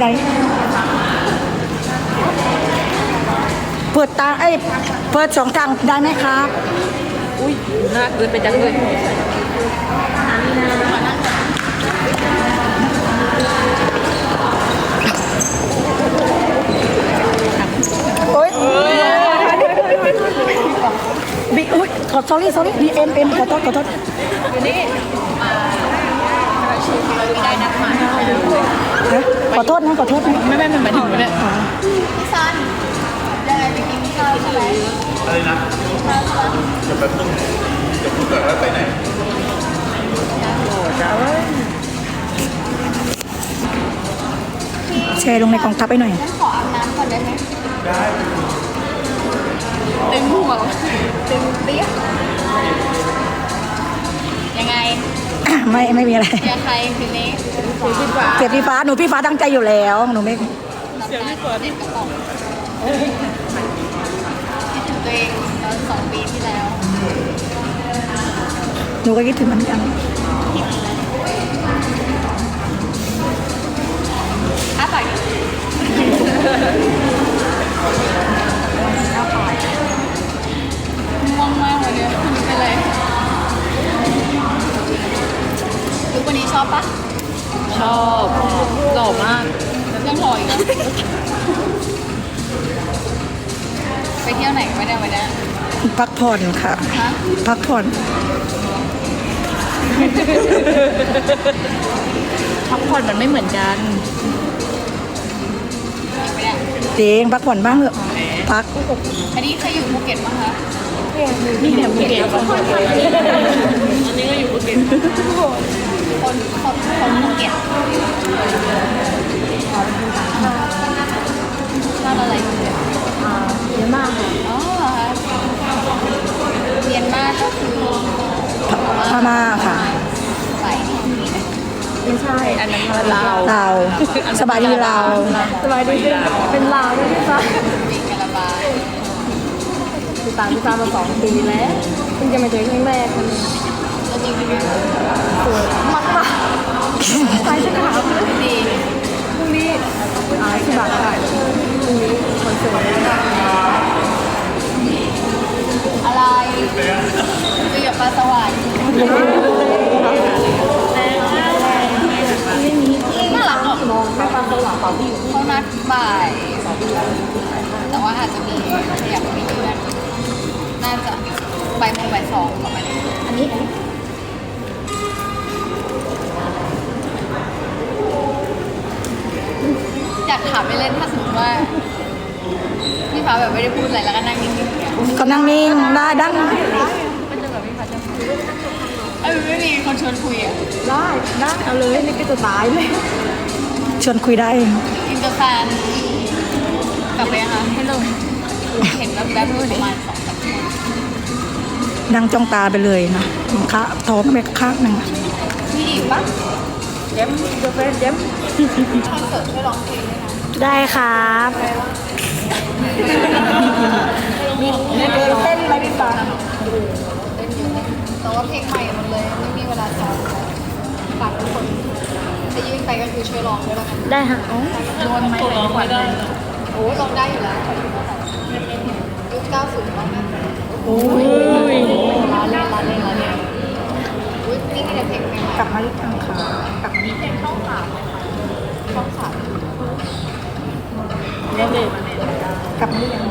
ได้เปิดตาเอ้ยเปิดสองทางได้ไหมครับอุ้ยน่าเกินไปจังเลยโอ๊ยบิ๊กอุ้ยขอ sorry sorry บีเอ็มเอ็มขอโทษขอโทษได้นักมาฮะข อโทษนะขอโทษนะไม่ไม่ไม่หมายถึงเนี่พี่ซันยังไงไปกินข้าวใช่ไหมอะไรนะเดี๋ยวแป๊บนึงเดี๋ยวพูดก่อนว่าไปไหนแชร์ลงในกองทัพไปหน่อยฉันขออาบน้ำก่อนได้ไหมตึงหัวตึงเปี้ยยังไง ไม่ไม่มีอะไรเชียร์ใครคืนนี้เสียพี่ฟ้าหนูพี่ฟ้าตั้งใจอยู่แล้วหนูไม่รับงานเด็ดกระป๋องคิดถึงตัวเองตอนสองปีที่แล้ว หนูก็คิดถึงเหมือนกันอ้าปากดิง่วงมากวันนี้คุณเป็นไร ชอบปะชอบหล่อมากยังรออีกเหรอ ไปเที่ยวไหนไม่ได้วันนี้พักผ่อนค่ะ ฮะพักผ่อนพักผ่อนมันไม่เหมือนกัน ไม่ได้จริงพักผ่อนบ้างเถอะพักอันนี้เคยอยู่ภูเก็ตมั้งคะนี่เนี่ยภูเก็ตอันนี้ก็อยู่ภูเก็ต คนคนคนภูเก็ตชอบอะไรภูเก็ตเยอะมากค่ะอ๋อเหรอคะเมียนมาก็คือพม่าค่ะใส่ดีนะไม่ใช่ อันนั้นมันลาวเราวสบายดีเราวสบายดีเป็นลาวด้วยพี่ฟ้ามีกระบายพี่ตามพี่ฟ้ามาสองปีแล้วเพิ่งจะมาเจอครั้งแรกมัน มากมากใส่ชุดขาวดีพรุ่งนี้อ่าที่บาทค่ะพรุ่งนี้คอนเสิร์ตอะไรคุยกับปลาสวายน่ารักอะมองแม่ปลาสว่างเปล่าอยู่เขานัดบ่ายแต่ว่าอาจจะมีอยากมีเพื่อนน่าจะบ่ายโมงบ่ายสองประมาณนี้อันนี้ อยากถามไปเล่นถ้าสมมติว่าพี่ฟ้าแบบไม่ได้พูดอะไรแล้วก็นั่งนิ่งๆอย่างเงี้ยก็นั่งนิ่งได้ดังมันจะแบบพี่ฟ้าจะพูดเอ้ยไม่มีคนชวนคุยอะได้ได้เอาเลยนี่ก็จะตายเลยชวนคุยได้ อินเตอร์แฟนกลับไปยังคะให้ลงเห็นแบบแบบๆประมาณสองสามชั่วโมงดังจ้องตาไปเลยนะขาท้องไปข้างหนึ่งมีอีกปะเย้มเดอะเฟรนเย้มคอนเสิร์ตช่วยร้องเพลงด้วยนะ ได้ครับมีเพลงเต้นไหมพี่ฟ้าเต้นอยู่นะแต่ว่าเพลงใหม่หมดเลยไม่มีเวลาซ้อมฝากทุกคนถ้ายื่นไปก็คือช่วยร้องด้วยแล้วกันได้ฮะโดนไหมร้องไม่ได้โอ้ร้องได้อยู่แล้วยุค90ร้องได้โอ้ยล้อเล่นล้อเล่นล้อเล่นอุ้ยนี่มีแต่เพลงใหม่ๆกลับมาอีกครั้งค่ะกับมีเพลงช่องสามไหมคะช่องสาม เย้เลยกลับมือยัง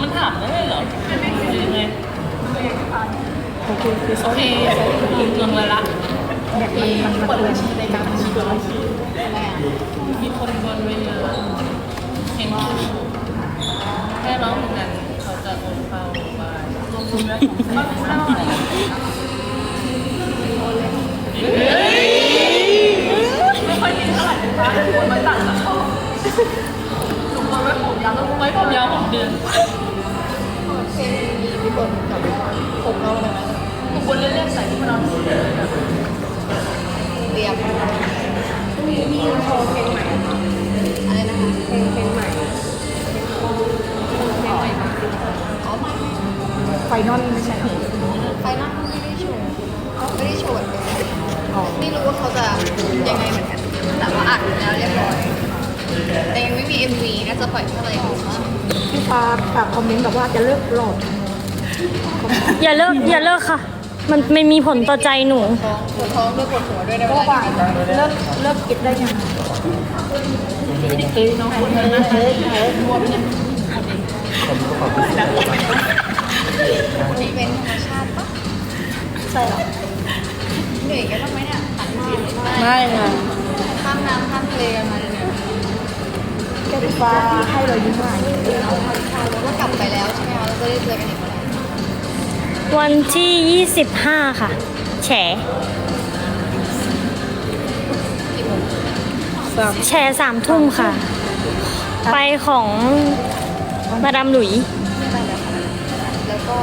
มันถามได้เหรอยังไงโอเคคือโอเคลงเลยละแบบมันมันมันเตือนทำไมอะมีคนบนไว้เยอะเห็นแค่ร้องเหมือนกันเขาจะโอนเข้าไปรวมๆแล้วของเศร้าอะไรไม่ค่อยกินเท่าไหร่เป็นฟ้าคนตัดแล้วชอบหนูคนไว้ผม ยาวแล้วไว้ผมยาวผมเดือนเพลงมีพี่บนกับผมเราเลยนะหนูคนเล่นๆใส่ที่มันเอาสีเลยเรียบมีมีโชว์เพลงใหม่อะไรนะคะเพลงเพลงใหม่เพลงใหม่มาอ๋อไม่ไม่ไฟนอลไม่ใช่เหรอไฟนอลไม่ได้โชว์ไม่ได้โชว์แบบนี้ไม่รู้ว่าเขาจะยังไงเหมือนกันแต่ว่าอัดแล้วเรียบร้อย แต่ยังไม่มี MV น่าจะปล่อยเมื่อไหร่หรือว่าพี่ฟ้าฝากคอมเมนต์แบบว่าจะเลิกโหลดอย่าเลิกอย่าเลิกค่ะ มันไม่มีผลต่อใจหนูท้องปวดท้องด้วยปวดหัวด้วยในเวก็ลาว่าที่เลิกเลิกกินได้ยังนี่เป็นธรรมชาติปะใช่หรอเหนื่อยกันบ้างไหมเนี่ยหันมาไม่ค่ะข้ามน้ำข้ามทะเลกันมาเนี่ย แค่พี่ฟ้าให้เรายิ้มหวานก็กลับไปแล้วใช่ไหมคะเราจะได้เจอกันอีกเมื่อไหร่วันที่ 25 ค่ะ แฉแชร์สามทุ่มค่ะ ไปของมาดามหลุยไม่ไปแล้วค่ะแล้วก็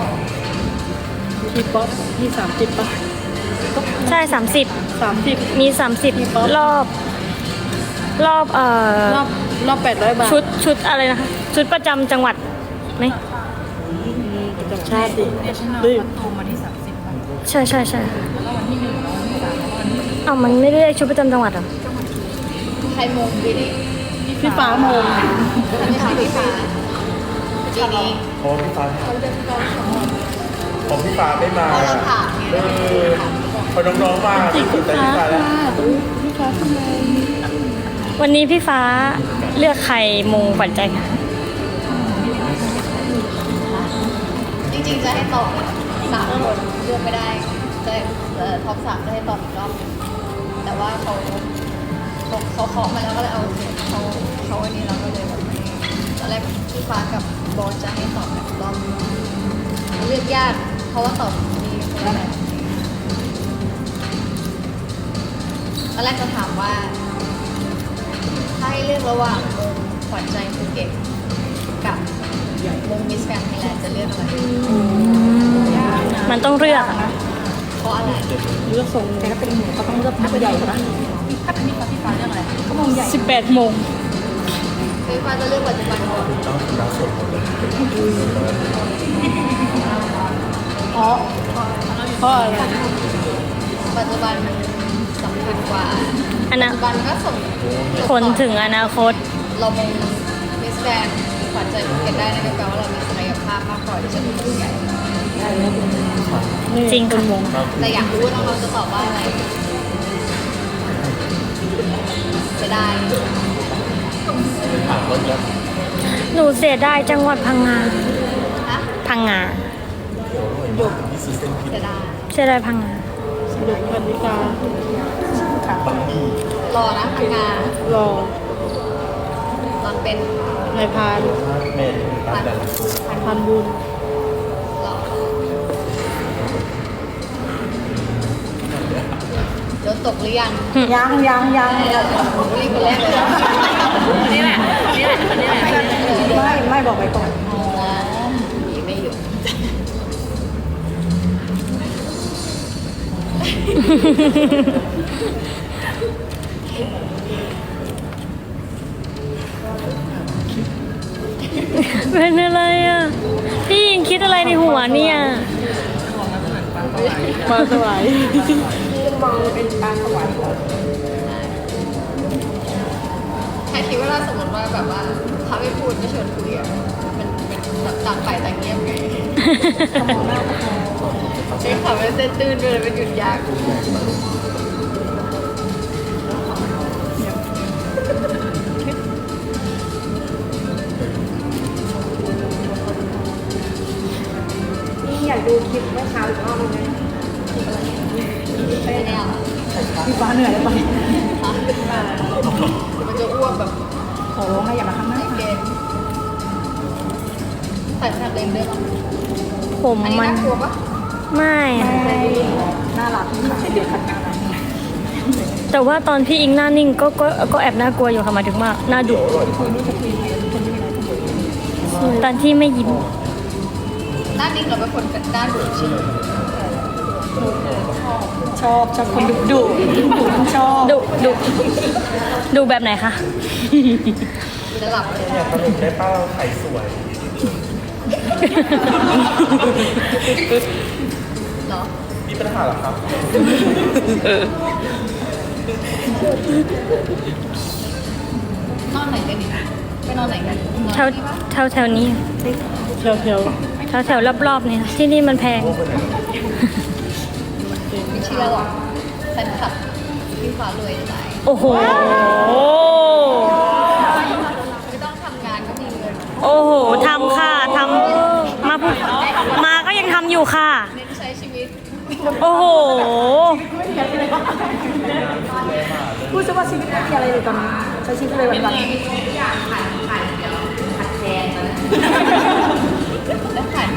พี่ป๊อปพี่สามสิบป่ะใช่30สามสิบมี30รอบ รอบเอ่อรอบ รอบแปดร้อยบาทชุดชุดอะไรนะคะ ชุดประจำจังหวัดไหมประจำชาติดิดื้อใช่ใช่ใช่เอามันไม่ได้เรียกชุดประจำจังหวัดเหรอใครมงปีนี้พี่ฟ้าโมงไม่ใช่พี่ฟ้าปีนี้เพราะพี่ฟ้าของพี่ฟ้าไม่มาพอเราถามเอเนี่ยอพอน้องๆมาพี่สนใจพี่ฟ้าแล้วพี่ฟ้าทำไมวันนี้พี่ฟ้า เลือกใครมงขวัญใจค่ะ จริงๆจะให้ตอบสามคนเลือกไม่ได้จะเอ่อท็อปสามจะให้ตอบอีกรอบหนึ่งแต่ว่าเขาเขาเขาเคาะมาแล้วก็เลยเอาเขาเขาอันนี้เราก็เลยแบบไม่ตอนแรกพี่ฟ้ากับบอสจะให้ตอบแบบรอบหนึ่งเลือกยากเพราะว่าตอบมีคนละแบบตอนแรกจะถามว่า ให้เลือกระหว่างมงขวัญใจภูเก็ตกับมงมิสแกรนด์ไทยแลนด์จะเลือกอะไรมันต้องเลือกอะเพราะอะไรเลือกทรงแต่ถ้าเป็นหมูก็ต้องเลือกผู้ใหญ่ปะสิบแปดโมงคือฟ้าจะเลือกปัจจุบันก่อนต้องชนะส่วนหมดเลยเพราะเพราะอะไรปัจจุบันมันสำคัญกว่า อันปันั้จนจุบันก็ส่งคนถึงอนาคต เรามงมิสแกรนด์ขวัญใจภูเก็ตได้นั่นก็แปลว่าเรามีศักยภาพมากกว่าที่จะเป็นผู้ใหญ่จริงค่ะแต่อยากรู้ว่าน้องๆจะตอบว่าอะไรจะได้ถามรถแล้วหนูเสียดายจังหวัดพังงานะพังงานี่คือเส้นผิดจะได้เสียดายพังงาหยุดพันธิการางที่ รอนะทำงานรอตอนเป็นนายพานเมนตามแต่ละสูตรพันบุญรอโดนตกหรือยังยังยังยังไม่ได้เรารีบคนแรกเลยนะนี่แหละนี่แหละนี่แหละไม่ไม่บอกไปก่อนอ๋อหนีไม่อยู่ เป็นอะไรอะ พี่ยิงคิดอะไรในหัวเนี่ยมาสวายแค่คิดว่าถ้าสมมติว่าแบบว่าเขาไม่พูดไม่ชวนคุยอะมันเป็นแบบต่างฝ่ายต่างเงียบไงใช้คำว่าเส้นตื้นไปเลยเป็นหยุดยาก อยากดูคลิปเมื่อเช้าอีกรอบนึงไหมไม่แน่หรอพี่ฟ้าเหนื่อยแล้วไปมันจะอ้วกแบบขอร้องให้อย่ามาข้างหน้าเกมใส่ขนาดเล่นด้วยมั้งผมอันนี้มันน่ากลัวปะไม่อะไม่น่ารักแต่ว่าตอนพี่อิงหน้านิ่งก็ก็ก็แอบน่ากลัวอยู่ค่ะหมายถึงว่าหน้าดุตอนที่ไม่ยิ้ม ด้านนี้เราเป็นคนด้านดุใช่ไหมชอบชอบคนดุดุดุมันชอบดุดุดุแบบไหนคะจะหลับเลยอยากสรุปได้ป้าไข่สวยเหรอมีปัญหาเหรอครับพนอนไหนกันดีไปนอนไหนกันนอนแถวที่ปะแถวแถวนี้เที่ยวเที่ยวแถว แถวรอบๆเนี่ยที่นี่มันแพงไม่เชื่อหรอกแฟนคลับพี่ฟ้ารวยจะตายโอ้โห ไม่ต้องทำงานก็มีเงินโอ้โหทำค่ะทำมาพูดมาก็ยังทำอยู่ค่ะ เน้นใช้ชีวิต โอ้โห พูดซะว่าชีวิตไม่มีอะไรเลยตอนนี้ใช้ชีวิตเลยวันวันแล้วขาดแ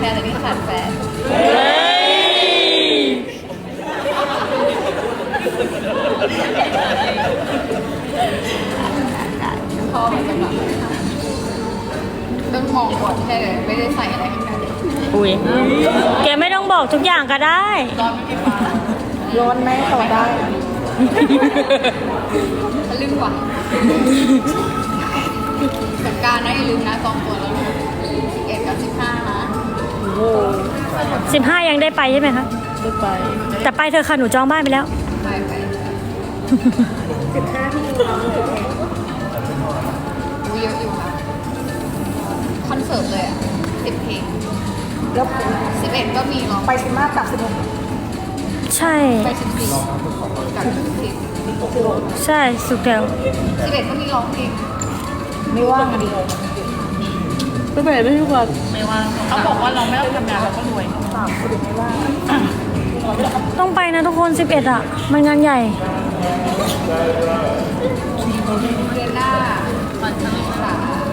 ฟนแต่นี่ขาดแฟนเฮ้ยพ่อมันจะแบบต้องมองก่อนแค่เลยไม่ได้ใส่อะไรข้างในอุ้ยแกไม่ต้องบอกทุกอย่างก็ได้ ร้อนไม่มีฟ้าร้อนไหมต่อได้ทะลึ่งกว่าสงกรารนะอย่าลืมนะกองตัวแล้วสิบเอ็ดกับสิบห้านะ 15ยังได้ไปใช่ไหมคะได้ไปแต่ไปเธอะค่ะหนูจองบ้านไปแล้วไปไปสิบห้าที่เราดูเยอะอยู่ค่ะคอนเสิร์ตเลยอะสิบเพลงแล้วสิบเอ็ดก็มีร้องไปสิบห้ากับสิบหกใช่ ไปสิบสี่กับสิบสี่ใช่สุดแล้วสิบเอ็ดก็มีร้องเพลงไม่ว่างอะดิ ไม่ไปไม่ทุกวันไม่ว่างเขาบอกว่าเราไม่ต้องทำงานเราก็รวยสามคนเดียวไม่ว่างต้องไปนะทุกคน 11 อะ มันงานใหญ่เดือนหน้าวันที่สาม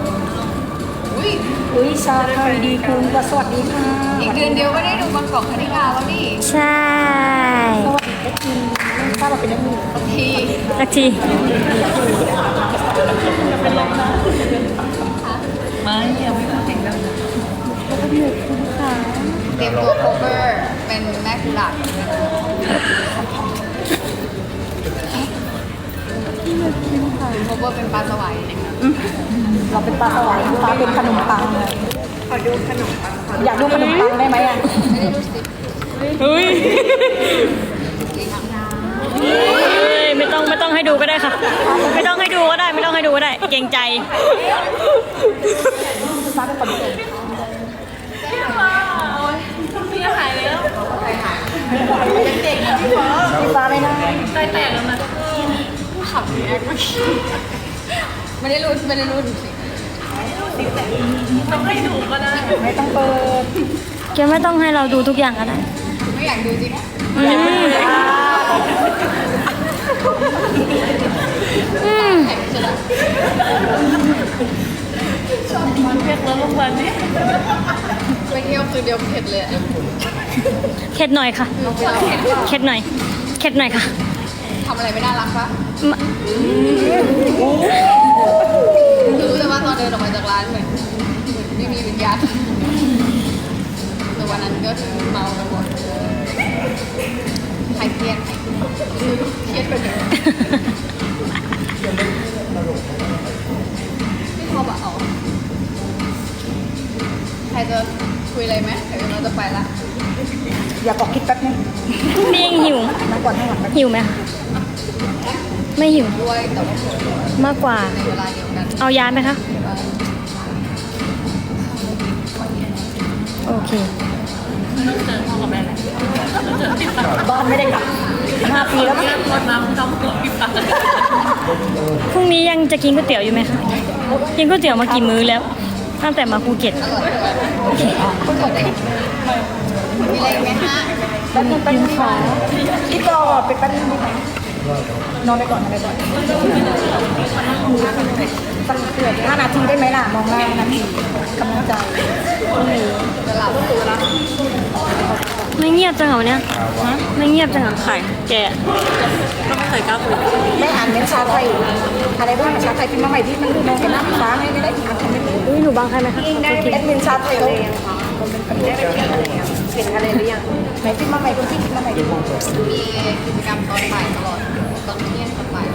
อุ้ยอุ้ยชาไทยดีคุณก็สวัสดีค่ะ อีกเดือนเดียวก็ได้ดูบางกอกคณิกาแล้วนี่ ใช่สวัสดีได้กินทราบว่าเป็นนักมวยบางทีสักที ไม่ยังไม่ถึงแล้วเตรียมตัว cover เป็นแม่กุหลาบ cover เป็นปลาสวายเราเป็นปลาสวายปลาเป็นขนมปังเลยขอดูขนมปังอยากดูขนมปังได้ไหมอะไม่ได้ดูสิเฮ้ยจริงอะ ไม่ต้องไม่ต้องให้ดูก็ได้ค่ะ ไม่ต้องให้ดูก็ได้ ไม่ต้องให้ดูก็ได้ เกรงใจปลาเป็นคนเก่งพี่หายแล้วมีปลาไหมนะใจแตกแล้วนะขับแอคไม่ได้รู้ไม่ได้รู้สิต้องให้ดูก็ได้ไม่ต้องเปิดแกไม่ต้องให้เราดูทุกอย่างก็ได้ไม่อยากดูจริงอืม อืมแข่งใช่ไหมมันเผ็ดแล้วลงมาเนี่ยไปเที่ยวคืนเดียวเผ็ดเลยอะเข็ดหน่อยค่ะเราเผ็ดเข็ดหน่อย เข็ดหน่อยค่ะทำอะไรไม่น่ารักปะมารู้เลยว่าตอนเดินออกมาจากร้านเหมือนเหมือนไม่มีวิญญาณแต่วันนั้นก็คือเมากันหมด ใครเครียดเครียดไปเลยไม่พอปะเอาใครจะคุยอะไรไหมเดี๋ยวเราจะไปละอยากออกคิดแป๊บนึงนี่ยังหิวมาก่อนให้หลังแป๊บหิวไหมคะไม่หิว ด้วยแต่ว่ามากกว่า ในเวลาเดียวกันเอายาไหมคะ โอเคไม่ ต้องเจอพ่อกับแม่แล้วเจอพี่ปาบ้านไม่ได้กลับห้าปีแล้วมั้งเรียกคนมาทำตัวพี่ปาพรุ่งนี้ยังจะกินก๋วยเตี๋ยวอยู่ไหมคะกินก๋วยเตี๋ยวมากี่มื้อแล้ว ตั้งแต่มาภูเก็ตอร่อยคุณกดได้มีอะไรไหมฮะแป๊บนึงแป๊บนึงค่ะคิดรอไปแป๊บนึงได้ไหม นอนไปก่อนนอนไปก่อนสักเกือบห้านาทีได้ไหมล่ะ มองหน้าห้านาทีกำลังใจพรุ่งนี้จะหลับตัวละไม่เงียบจังเหรอเนี่ยไม่เงียบจังเหรอไข่แกก็ไม่เคยกล้าคุยได้อ่านเม้นชาไทยอะไรบ้างชาไทยพิมพ์มาใหม่ที่มันมองเห็นหน้าฟ้าให้ไม่ได้อ่านคอมเมนต์อุ้ยหนูบังใครไหมคะแอดมินชาไทยเขาเห็นอะไรหรือยัง ไหนพิมพ์มาใหม่คนที่พิมพ์มาใหม่ดูมีกิจกรรมตอนบ่ายตลอดตอนเที่ยงตอนบ่าย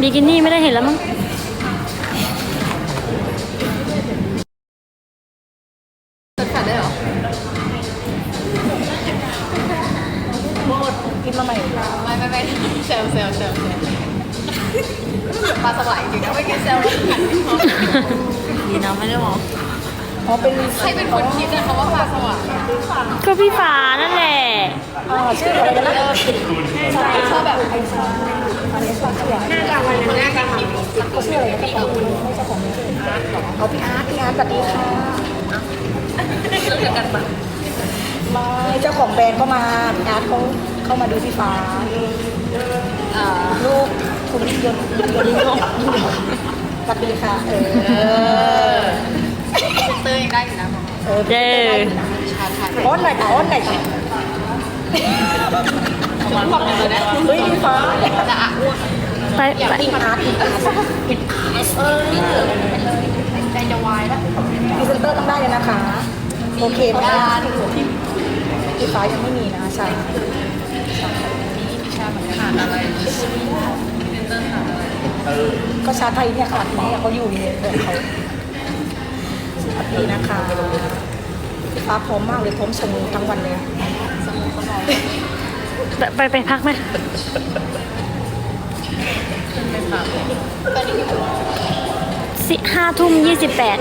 บิกินี่ไม่ได้เห็นแล้วมั้งเปิดแฟลชได้เหรอพิมพ์มาใหม่ไม่ไม่ไม่เซลเซลเซลเซลปลาสวายจริงนะไม่คิดแซวว่าหันไปมอดีนะไม่ได้มอง อ๋อเป็นใครเป็นคนคิดนะคำว่าปลาสว่ายก็พี่ฟ้านั่นแหละ อ่าชื่ออะไรกันนะใช่ชอบแบบไอันนี้ชอบชื่ออะไรหน้ากลางวันหน้ากลางทีมเขาชื่ออะไรนะเจ้าของไม่ใช่ของนี่เอาพี่อาร์ตพี่อาร์ตสวัสดีค่ะมาเจ้าของแบรนด์เข้ามาพี่อาร์ตเขาเข้ามาดูพี่ฟ้าอ่าลูกคุณยิ่งยนต์ยิ่งยนต์ยิ่งยนต์สวัสดีค่ะเออ เตอร์ยังได้อยู่นะเออเด้อชาไทยอ้อนหน่อยค่ะอ้อนหน่อยค่ะความเป็นเลยนะเฮ้ยพี่ฟ้าจะอะอ้วกไปอยากไปพี่อาร์ตพี่อาร์ตเออนี่เหลือไปเลยใจจะวายแล้วพรีเซนเตอร์ต้องได้เลยนะคะ โอเคไหมชาคะที่หัวที่พี่ฟ้ายังไม่มีนะใช่ชาเหมือนกันขาดอะไรเซนเตอร์ขาดอะไรก็ชาไทยเนี่ยขาดเนี่ยเขาอยู่เนี่ยเดี๋ยวเขา สวัสดีนะคะพี่ฟ้าพร้อมมากเลยพร้อมชมทั้งวันเลยไปไปไปพักไหมไม่ขาดตอนนี้อยู่สิห้าทุ่มยี่สิบแปด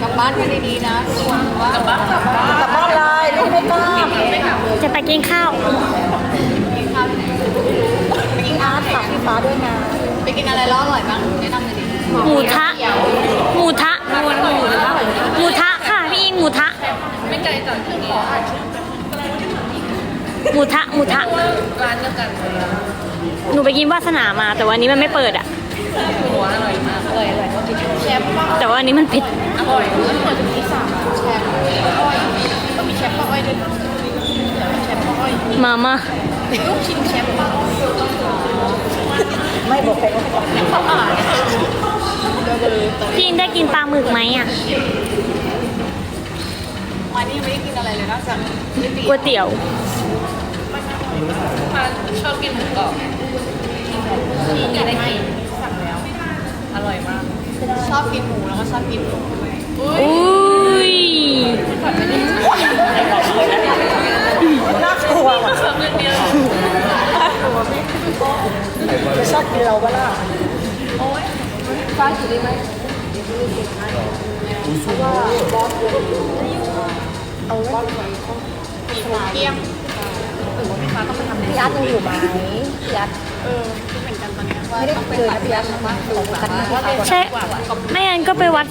กลับบ้านกันดีๆนะทุกคนว่ากลับบ้านกลับบ้านกลับบ้านเลยไม่ไม่กล้าไม่กลับจะไปกินข้าวกินข้าวที่ไหนพี่อาร์ตฝากพี่ฟ้าด้วยนะไปกินอะไรแล้วอร่อยบ้างแนะนำเลยดิหมูทะ หมูทะ หมูทะค่ะพี่อิงหมูทะ ไม่ไกลจากที่นี่หมูทะหมูทะร้านเดียวกันหนูไปกินวาสนามา แต่ว่าอันนี้มันไม่เปิดอะหัวอร่อยมากอร่อยอร่อยแชมป์ป้าแต่ว่าอันนี้มันปิด อร่อยแล้วเปิดถึงที่สามแชมป์ป้าอ้อยก็มีแชมป์ป้าอ้อยด้วยนะแชมป์ป้าอ้อยมามาลูกชิ้นแชมป์ป้าอ้อยไม่บอกใครก็บอกเขาอ่านเราก็เลยตอนพี่อิงได้กินปลาหมึกไหมอะ มานี่ไม่ได้กินอะไรเลยนอกจากก๋วยเตี๋ก๋วยเตี๋ยวมาชอบกินหมูกรอบที่อยากได้กินสั่งแล้ว อร่อยมาก ชอบกินหมูแล้วก็ชอบกินหมูด้วยอุ้ยน่ากลัวว่ะชอบเรื่องเดียวจะชอบกินเราปะล่ะฟ้า อยู่ได้ไหมเอาไว้เกี๊ยมพี่อาร์ตยังอยู่ไหมพี่อาร์ตเออคิดเหมือนกันตอนนี้ว่าไม่ได้ต้องไปเจอปันะดพี่อาร์ตนะของกันนะว่าเป็นใช่ไม่งั้นก็ไปวัด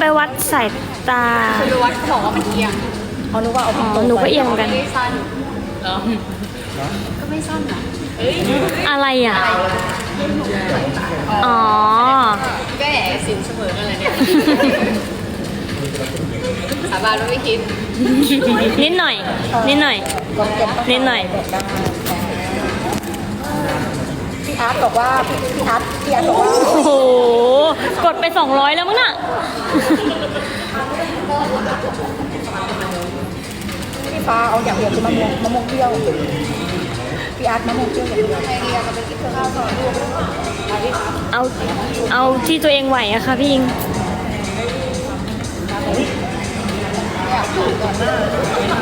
ไปวัดสายตาคือวัดเขาบอกว่ามันเอียงเขานึกว่าเอาอ๋ตรองหนูก็เอียงเหมือนกันไม่ได้สั้นเนาะก็ไม่สั้นนะอะไรอะ อ๋อก็แอบสินเสมอกันเลยเนี่ย สาบานว่าไม่คิด นิดหน่อย นิดหน่อยลองเก็บนิดหน่อยบอกได้พี่อาร์ตบอกว่าพี่อาร์ตพี่อาร์ตบอกว่าโอ้โห กดไป 200 แล้วมั้งน่ะ พี่ฟ้าเอาอย่างเดียวคือมะม่วงมะม่วงเปรี้ยว พี่อาร์ตมะม่วงเปรี้ยวอย่างเดียวไอเดียก็ไปกินข้าวก่อนเอาเอาที่ตัวเองไหวอะค่ะพี่อิง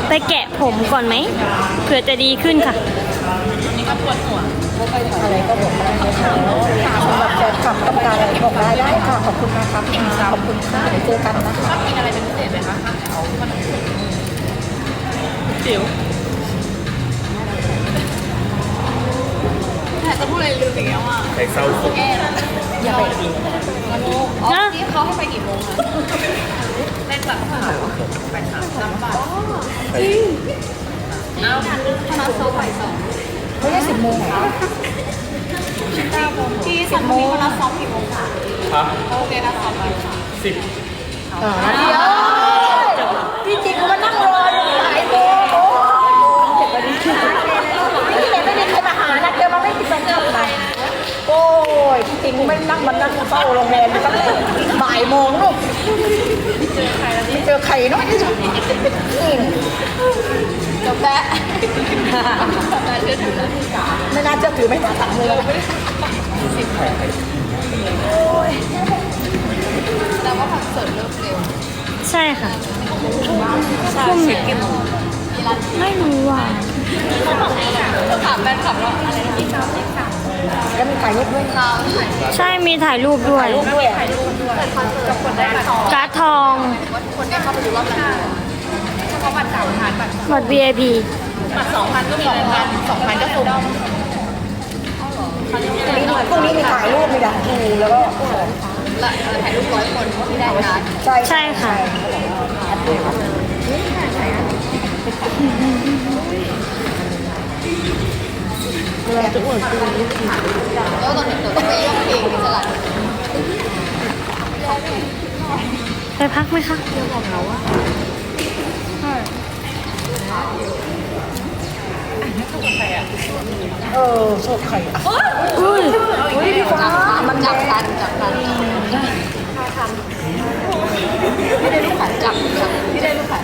ไปแกะผมก่อนไหมเผื่อจะดีขึ้นค่ะนี่ก็ปวดหัวอะไรก็บอกได้นะคะสำหรับแฟนคลับต้องการอะไรบอกได้ได้ค่ะขอบคุณนะครับขอบคุณค่ะเดี๋ยวเจอกันนะคะชอบกินอะไรเป็นพิเศษไหมคะเอาขนมจิ๋ว แต่จะพูดอะไรลืมอีกแล้วอะไข่เศร้าสุดแย่นะอย่าไปนโง่อ๋อที่เขาให้ไปกี่โมงอะแรกหลักเท่าไหร่วะแปดสามสามบาทจริงเอาคณะโซ่บ่ายสองไม่ได้สิบโมงเหรอที่สันมีคณะซ้อมกี่โมงคะครับโอเคนะซ้อมบ่ายสามสิบอ่าเดี๋ยวพี่จริงก็มานั่งรออยู่หลายโมงโอ้พี่แต่ไม่มีใครมาหานะเดี๋ยวมาไม่ติดสัญญาณไปโอ้ ยจริงไม่นั่งมันนั่งเฝ้าโรงแรมตั้งแต่บ่ายโมงลูกไม่เจอใครเนาะนี่จบแล้วน่าเชื่อถือแล้วไม่น่าเชื่อถือไม่น่าสั่งเลยแต่ว่าคอนเสิร์ตเริ่มเร็วใช่ค่ะทุ่มกี่โมงมีร้านไม่รู้อะถามแฟนคลับว่าอะไรนะที่สาม ที่สามแล้วมีถ่ายรูปด้วยเราใช่มีถ่ายรูปด้วย รูปด้วยอะเปิดคอนเสิร์ตคนได้บัตรทองการ์ดทองว่าคนได้เข้าไปดูรอบละเฉพาะบัตรสามพันบัตรบัตร VIP บัตรสองพันก็มีรายการสองพันก็คุ้มพรุ่งนี้มีถ่ายรูปมีดักดูแล้วก็และถ่ายรูปร้อยคนที่ได้การ์ดใช่ใช่ ค่ะแล้วตอนนี้หนูต้องไปร้องเพลงในตลาดไปพักไหมคะเออโชคไข่อะอุ้ยอุ้ยพี่ฟ้ามันจับบทันจับทันไม่ได้ลูกขันจับจับไม่ได้ลูกขัน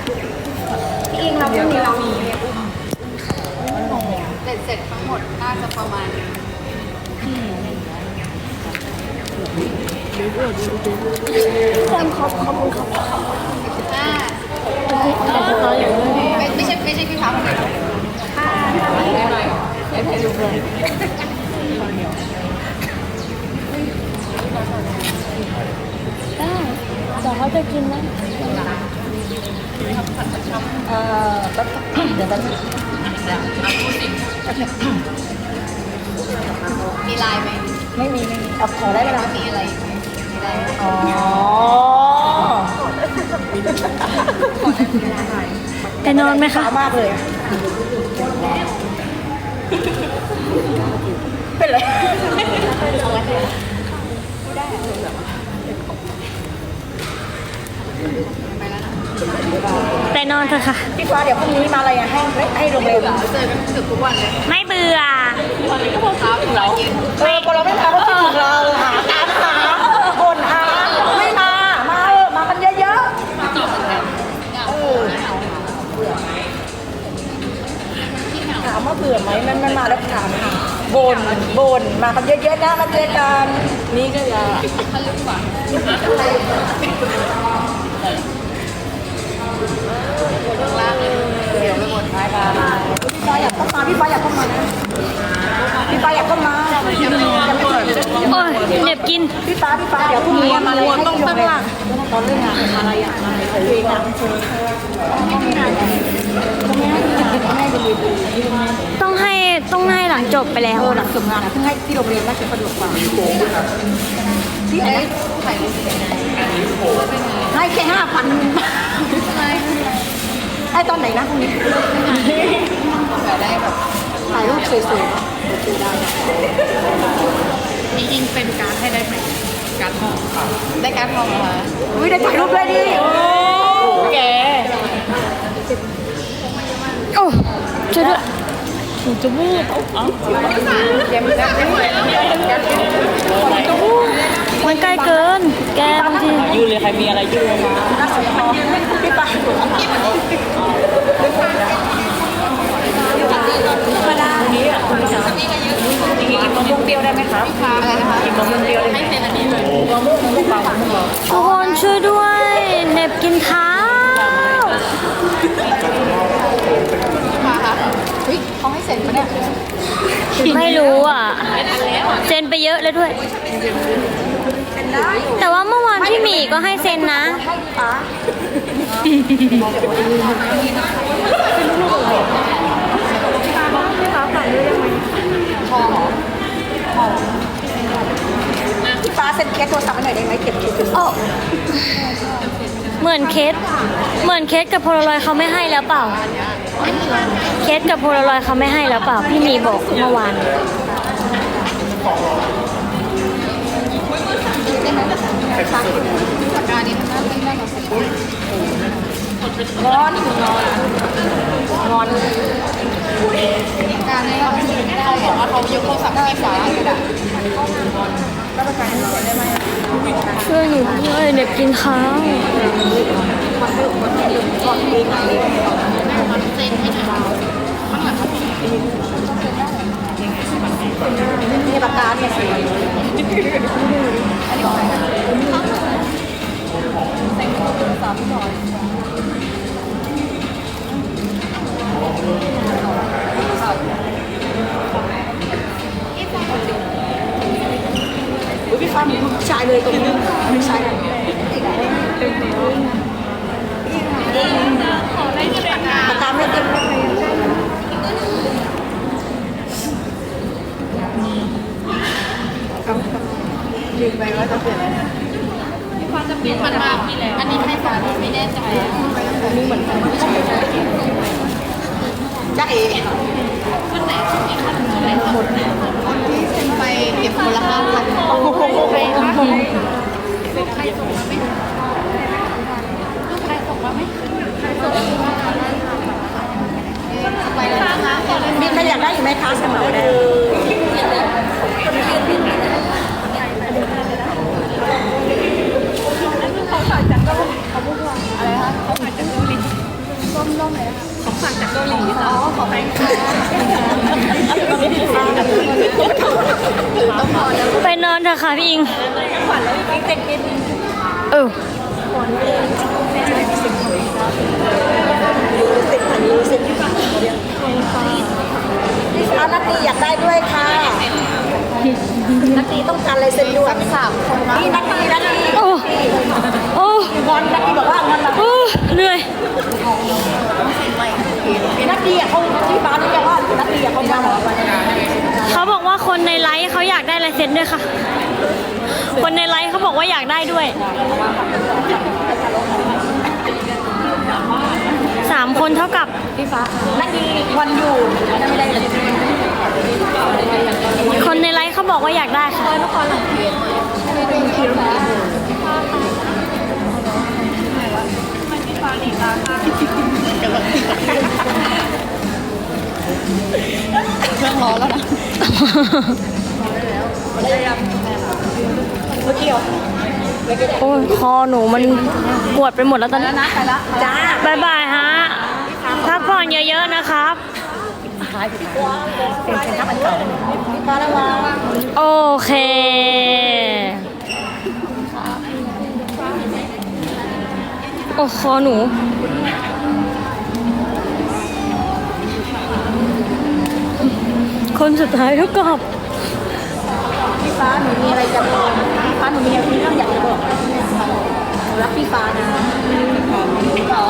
อิงเราพรุ่งนี้เรามี เสร็จเสร็จทั้งหมดน่าจะประมาณห้าไม่ไม่ใช่ไม่ใช่พี่ฟ้าคนเดียห้าห้าหน่อยไม่ได้ลูเลยแต่เขาจะกินนะเออเดี๋ยวแป๊บนึง มีลายไหมไม่มีไม่มีเอาขอได้ไหมล่ะมีอะไรไหมมีอะไรอ๋อไปนอนไหมคะ ขาวมากเลย เป็นไรไปนอนเถอะค่ะ พี่ฟ้าเดี๋ยวพรุ่งนี้มาอะไรอะให้ให้โรงแรมเจอกันเกือบทุกวันเลยไม่เบื่อเช้าถึงเราเย็นเออพอเราไม่มาก็คิดถึงเราหาตามหาบ่นหาไม่มา มาเออมากันเยอะๆเออถามว่าเบื่อไหมมันมันมาแล้วถามหาบ่นบ่นมากันเยอะๆนะมาเจอกันนี่ก็จะทะลึ่งกว่ คนข้างล่างเดี๋ยวไปบ่นท้ายมานพี่ฟ้าอยากเข้ามาพี่ฟ้าอยากเข้ามานะพี่ฟ้าอยากเข้ามายังไม่ยังไม่เปิดโอ้ยเหน็บกิน พี่ฟ้าพี่ฟ้าเดี๋ยวพรุ่งนี้มาเลยต้องตั้งหลักตอนเรื่องงานอะไรอะอะไรเพลงอะต้องให้ต้องให้หลังจบไปแล้วหลังจบงานเพิ่งให้ที่โรงเรียนน่าจะสะดวกกว่าที่ไหนให้แค่ห้าพัน ให้ตอนไหนนะพรุ่งนี้แบบได้แบบถ่ายรูปสวยจริงๆเป็นการดให้ได้ไหมการดทองได้การ์ดทองมาๆอุ้ยได้ถ่ายรูปด้วยดิโอ้แกโอ้ช่วยด้วยถูกจมูกเอ้าเดี๋ยวมันจะไม่ไหวแล้วเนี่ย มันใกล้เกิน แกบางทียืนเลยใครมีอะไรยืนเลยมาน่าสนใจพี่ป้าธรรมดานี้อะคุณจะจริงๆกินมะม่วงเปรี้ยวได้ไหมครับอะไรนะคะกินมะม่วงเปรี้ยวได้ไหมให้เซ็นอันนี้เลยมะม่วงมะม่วงเปล่ามะม่วงเปล่าทุกคนช่วยด้วยเหน็บกินข้าวค่ะค่ะเฮ้ยเขาให้เซ็นปะเนี่ยไม่รู้อะเซ็นไปเยอะเลยด้วย แต่ว่าเมื่อวานพี่หมีก็ให้เซ็นนะให้ป้าทองเหรอพี่ป้าเซ็นเคสโทรศัพท์ให้หน่อยได้ไหมเก็บเก็บเก็บโอ้เหมือนเคสเหมือนเคสกับโพลารอยด์เขาไม่ให้แล้วเปล่า เคสกับโพลารอยด์เขาไม่ให้แล้วเปล่า พี่หมีบอกเมื่อวาน ปากกานี้มันน่าเล่นได้กับเซ็นงอนงอนปากกานี้เราไม่ได้บอกว่าเขายกโทรศัพท์ให้ฟ้าอยู่อะช่วยหนูด้วยเด็กกินข้าวนี่ปา มีปากกาเนี่ยสีอันนี้ของใครแต่งตัวเป็นสามก่อนพี่ฟ้ามีลูกชายเลยตรงนี้ ไปนอนเถอะค่ะพี่อิงเออเอานัตตีอยากได้ด้วยค่ะ นัตตีต้องการลายเซ็นด้วยสามคนนะนี่นัตตีนัตตีโอ้โอ้งอนนัตตีบอกว่างอนเราโอ้เหนื่อยนัตตีอะเขาที่บ้านนี่ยังว่านัตตีอะเขามาบอกว่า เขาบอกว่าคนในไลฟ์เขาอยากได้ลายเซ็นด้วยค่ะ คนในไลฟ์เขาบอกว่าอยากได้ด้วยสามคนเท่ากับพี่ฟ้านัตตีวันอยู่ไม่ได้เลยคนในไลฟ์เขาบอกว่าอยากได้ค่ะ เครื่องร้อนแล้วนะเมื่อกี้เหรอโอ้ยคอหนูมันปวดไปหมดแล้วตอนนี้นะไปละจ้าบายบายฮะพักผ่อนเยอะๆนะครับเป็นเป็นทับอันเก่าพี่ฟ้าระวังโอเค โอ้คอหนู คนสุดท้ายท่ากับพี่ฟ้าหนูมีอะไรจะบอกพี่ฟ้าหนูมีอะไรเรื่องอยากจะบอกรักพี่ฟ้านะเหรอ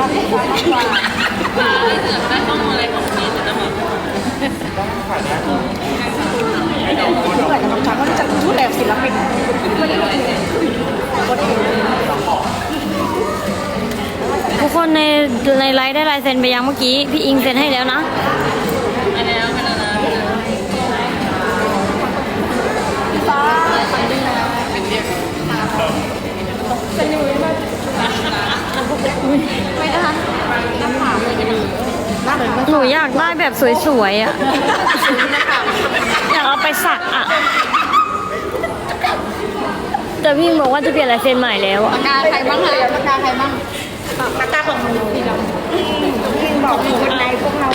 รักพี่ฟ้ามากกว่าฟ้าไม่เกิดได้ข้อมูลอะไรของพี่จะมาเมื่อไหร่จะทำฉากก็จะพูดแบบศิลปินไม่ได้เลยทุกคนในในไลฟ์ได้ลายเซ็นไปยังเมื่อกี้ พี่อิงเซ็นให้แล้วนะ ไม่ได้น้ำผาเลยนะหนูอยากได้แบบสวยๆอะ อยากเอาไปสักอะ แต่พี่บอกว่าจะเปลี่ยนลายเซ็นใหม่แล้วอะปากกาใครบ้างคะปากกาใครบ้างตาตาของหนูพี่เราพี่บอกอยู่วันใดพวกเรา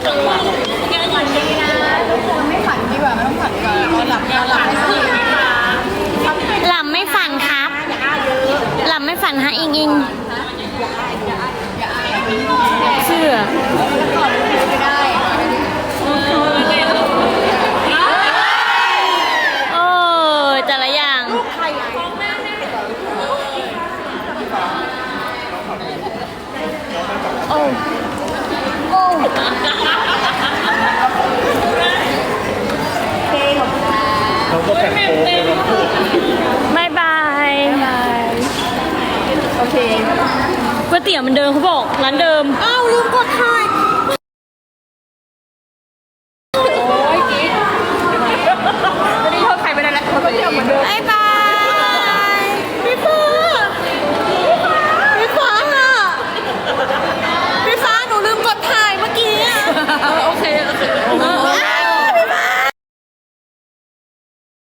ฝันดีนะทุกคนไม่ฝันดีกว่าไม่ต้องฝันดีกว่าเอาหลับเอาหลับให้ดีหล่ำไม่ฝันครับหล่ำไม่ฝันฮะอิงอิง เชื่อไม่ได้โอ้แต่ละอย่าง ใครอะโอ้โอ้เคขอบคุณค่ะเราก็แข่งโค้งเลยเราพูด บายบาย โอเค ก๋วยเตี๋ยวมันเดิมเขาบอกร้านเดิม อ้าวลืมกดถ่าย